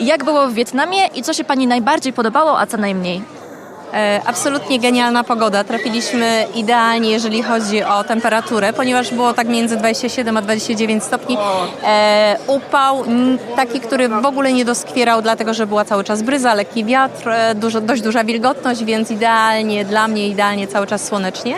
Jak było w Wietnamie i co się Pani najbardziej podobało, a co najmniej? E, Absolutnie genialna pogoda. Trafiliśmy idealnie, jeżeli chodzi o temperaturę, ponieważ było tak między 27 a 29 stopni. E, upał taki, który w ogóle nie doskwierał, dlatego że była cały czas bryza, lekki wiatr, e, dużo, dość duża wilgotność, więc idealnie, dla mnie idealnie cały czas słonecznie.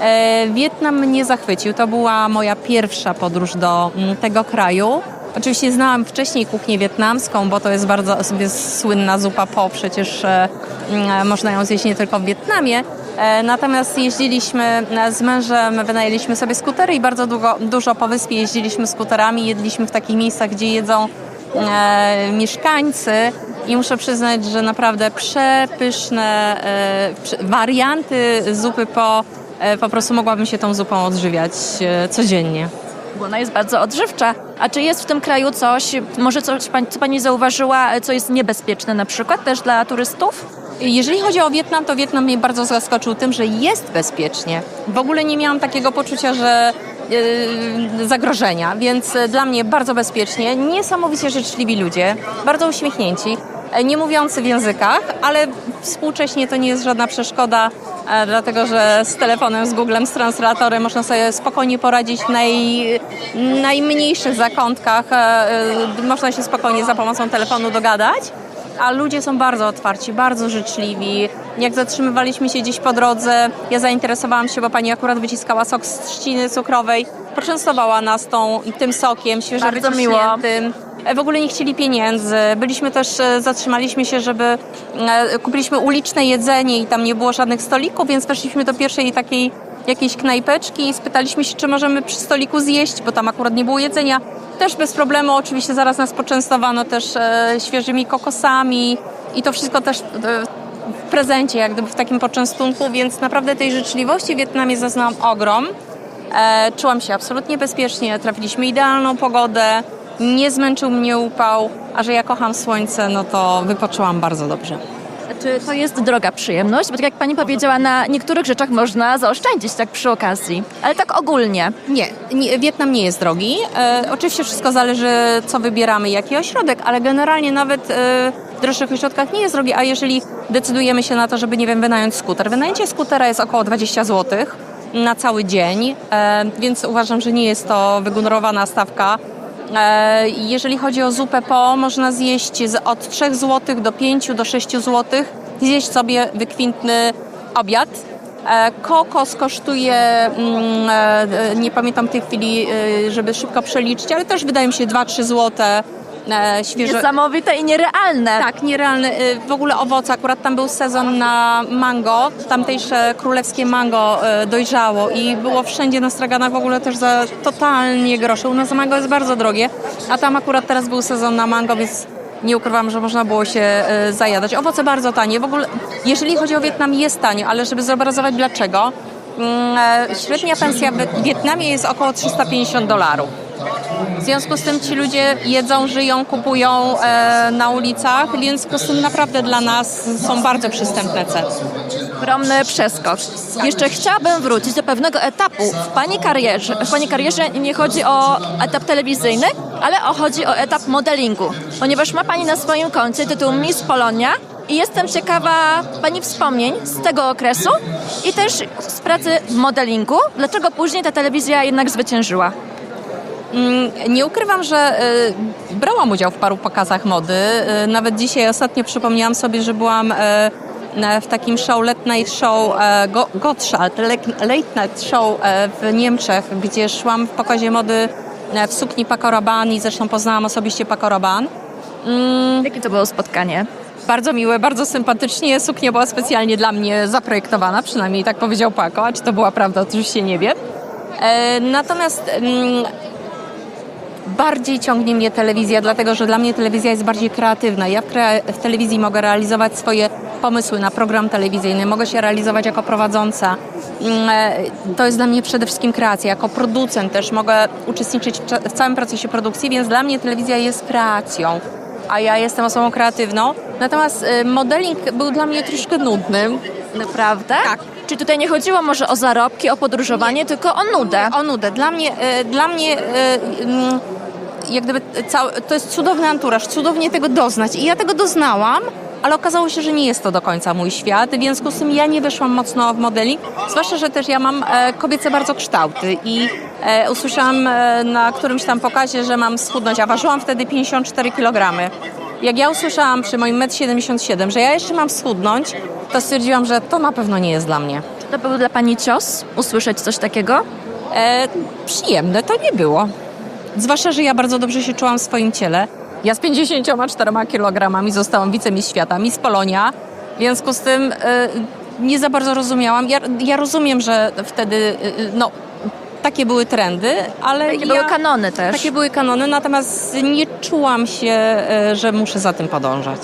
E, Wietnam mnie zachwycił. To była moja pierwsza podróż do tego kraju. Oczywiście znałam wcześniej kuchnię wietnamską, bo to jest bardzo sobie słynna zupa po, przecież e, mm, można ją zjeść nie tylko w Wietnamie. E, Natomiast jeździliśmy e, z mężem, wynajęliśmy sobie skutery i bardzo długo, dużo po wyspie jeździliśmy skuterami, jedliśmy w takich miejscach, gdzie jedzą e, mieszkańcy i muszę przyznać, że naprawdę przepyszne e, warianty zupy po, e, po prostu mogłabym się tą zupą odżywiać e, codziennie. Bo ona jest bardzo odżywcza. A czy jest w tym kraju coś, może coś, co Pani zauważyła, co jest niebezpieczne na przykład też dla turystów? Jeżeli chodzi o Wietnam, to Wietnam mnie bardzo zaskoczył tym, że jest bezpiecznie. W ogóle nie miałam takiego poczucia, że yy, zagrożenia, więc e, dla mnie bardzo bezpiecznie. Niesamowicie życzliwi ludzie, bardzo uśmiechnięci, e, nie mówiący w językach, ale współcześnie to nie jest żadna przeszkoda, dlatego że z telefonem, z Googlem, z translatorem można sobie spokojnie poradzić w naj, najmniejszych zakątkach. e, e, Można się spokojnie za pomocą telefonu dogadać a ludzie są bardzo otwarci, bardzo życzliwi. Jak zatrzymywaliśmy się gdzieś po drodze, ja zainteresowałam się, bo pani akurat wyciskała sok z trzciny cukrowej, poczęstowała nas tą, tym sokiem, świeżo Bardzo miło. wyciśniętym. E, W ogóle nie chcieli pieniędzy. Byliśmy też, e, zatrzymaliśmy się, żeby e, kupiliśmy uliczne jedzenie i tam nie było żadnych stolików, więc weszliśmy do pierwszej takiej jakiejś knajpeczki i spytaliśmy się, czy możemy przy stoliku zjeść, bo tam akurat nie było jedzenia. Też bez problemu, oczywiście zaraz nas poczęstowano też e, świeżymi kokosami i to wszystko też e, w prezencie, jak gdyby w takim poczęstunku, więc naprawdę tej życzliwości w Wietnamie zaznałam ogrom. E, czułam się absolutnie bezpiecznie, trafiliśmy idealną pogodę, nie zmęczył mnie upał, a że ja kocham słońce, no to wypoczęłam bardzo dobrze. Czy to jest droga przyjemność? Bo tak jak Pani powiedziała, na niektórych rzeczach można zaoszczędzić tak przy okazji. Ale tak ogólnie. Nie, nie Wietnam nie jest drogi. E, oczywiście wszystko zależy, co wybieramy, jaki ośrodek, ale generalnie nawet e, w droższych ośrodkach nie jest drogi, a jeżeli decydujemy się na to, żeby, nie wiem, wynająć skuter. Wynajęcie skutera jest około 20 zł na cały dzień, e, więc uważam, że nie jest to wygórowana stawka. E, Jeżeli chodzi o zupę po, można zjeść od 3 zł do 5 do 6 zł, zjeść sobie wykwintny obiad. E, Kokos kosztuje, mm, e, nie pamiętam w tej chwili, żeby szybko przeliczyć, ale też wydaje mi się 2-3 zł e, świeże. Niesamowite i nierealne. Tak, nierealny. e, W ogóle owoce, akurat tam był sezon na mango, tamtejsze królewskie mango e, dojrzało i było wszędzie na straganach w ogóle też za totalnie grosze. U nas mango jest bardzo drogie, a tam akurat teraz był sezon na mango, więc nie ukrywam, że można było się e, zajadać. Owoce bardzo tanie. W ogóle, jeżeli chodzi o Wietnam, jest tanie, ale żeby zobrazować dlaczego, mm, e, średnia pensja w Wietnamie jest około 350 dolarów. W związku z tym ci ludzie jedzą, żyją, kupują e, na ulicach, więc po prostu naprawdę dla nas są bardzo przystępne ceny. Ogromny przeskok. Jeszcze chciałabym wrócić do pewnego etapu w Pani karierze. W Pani karierze nie chodzi o etap telewizyjny, ale chodzi o etap modelingu. Ponieważ ma Pani na swoim koncie tytuł Miss Polonia i jestem ciekawa Pani wspomnień z tego okresu i też z pracy w modelingu. Dlaczego później ta telewizja jednak zwyciężyła? Mm, Nie ukrywam, że y, brałam udział w paru pokazach mody. Y, Nawet dzisiaj ostatnio przypomniałam sobie, że byłam na- w takim show Late Night Show e, Go- Gottschalk, Late Night Show e, w Niemczech, gdzie szłam w pokazie mody e, w sukni Paco Rabanne i zresztą poznałam osobiście Paco Rabanne. Mm, Jakie to było spotkanie? Bardzo miłe, bardzo sympatycznie. Suknia była specjalnie dla mnie zaprojektowana, przynajmniej tak powiedział Paco, a czy to była prawda, oczywiście nie wiem. E, natomiast mm, bardziej ciągnie mnie telewizja, dlatego że dla mnie telewizja jest bardziej kreatywna. Ja w, krea- w telewizji mogę realizować swoje pomysły na program telewizyjny, mogę się realizować jako prowadząca. Mm, e, To jest dla mnie przede wszystkim kreacja. Jako producent też mogę uczestniczyć w, całym procesie produkcji, więc dla mnie telewizja jest kreacją a ja jestem osobą kreatywną. Natomiast y, modeling był dla mnie troszkę nudny. Naprawdę? Tak. Czy tutaj nie chodziło może o zarobki, o podróżowanie, tylko o nudę? O nudę. Dla mnie, y, dla mnie mm, jak gdyby cały, to jest cudowny anturaż, cudownie tego doznać i ja tego doznałam, ale okazało się, że nie jest to do końca mój świat, w związku z tym ja nie weszłam mocno w modeling, zwłaszcza, że też ja mam e, kobiece bardzo kształty i e, usłyszałam e, na którymś tam pokazie, że mam schudnąć, a ważyłam wtedy 54 kg. Jak ja usłyszałam przy moim 1,77 m, że ja jeszcze mam schudnąć, to stwierdziłam, że to na pewno nie jest dla mnie. Czy to był dla Pani cios usłyszeć coś takiego? E, przyjemne to nie było. Zwłaszcza, że ja bardzo dobrze się czułam w swoim ciele. Ja z 54 kg zostałam wicemistrz świata, Miss Polonia. W związku z tym e, nie za bardzo rozumiałam. Ja, ja rozumiem, że wtedy e, no, takie były trendy, ale Takie ja, były kanony też. Takie były kanony, natomiast nie czułam się, e, że muszę za tym podążać.